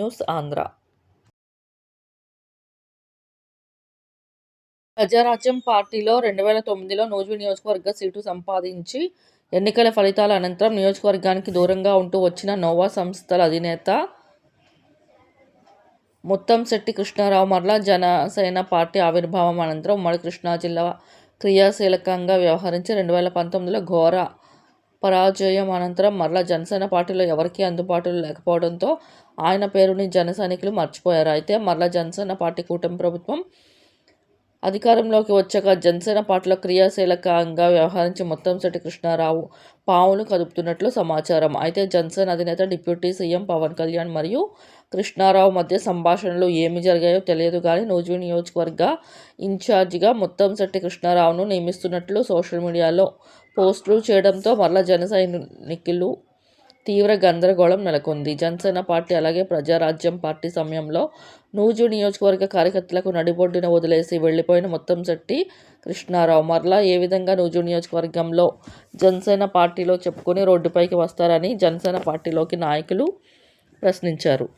News Andhra. Prajarajyam పార్టీలో రెండు వేల తొమ్మిదిలో నూజివీ నియోజకవర్గ సీటు సంపాదించి ఎన్నికల ఫలితాల అనంతరం నియోజకవర్గానికి దూరంగా ఉంటూ వచ్చిన నోవా సంస్థల అధినేత ముత్తంశెట్టి కృష్ణారావు మరలా జనసేన పార్టీ ఆవిర్భావం అనంతరం ఉమ్మడి కృష్ణా జిల్లా క్రియాశీలకంగా వ్యవహరించి రెండు వేల పంతొమ్మిదిలో ఘోర పరాజయం అనంతరం మరలా జనసేన పార్టీలో ఎవరికీ అందుబాటులో లేకపోవడంతో ఆయన పేరుని జన సైనికులు మర్చిపోయారు. అయితే మరలా జనసేన పార్టీ కూటమి ప్రభుత్వం అధికారంలోకి వచ్చాక జనసేన పార్టీలో క్రియాశీలకంగా వ్యవహరించి ముత్తంశెట్టి కృష్ణారావు పావులు కదుపుతున్నట్లు సమాచారం. అయితే జనసేన అధినేత డిప్యూటీ సీఎం పవన్ కళ్యాణ్ మరియు కృష్ణారావు మధ్య సంభాషణలు ఏమి జరిగాయో తెలియదు కానీ నూజివీడు నియోజకవర్గ ఇన్ఛార్జిగా ముత్తంశెట్టి కృష్ణారావును నియమిస్తున్నట్లు సోషల్ మీడియాలో పోస్టులు చేయడంతో మరలా జన సైనికులు తీవ్ర గందరగోళం నెలకొంది. జనసేన పార్టీ అలాగే ప్రజారాజ్యం పార్టీ సమయంలో నూజు నియోజకవర్గ కార్యకర్తలకు నడిబొడ్డున వదిలేసి వెళ్ళిపోయిన ముత్తంశెట్టి కృష్ణారావు. మరలా ఏ విధంగా నూజు నియోజకవర్గంలో జనసేన పార్టీలో చెప్పుకొని రోడ్డుపైకి వస్తారని జనసేన పార్టీలోకి నాయకులు ప్రశ్నించారు.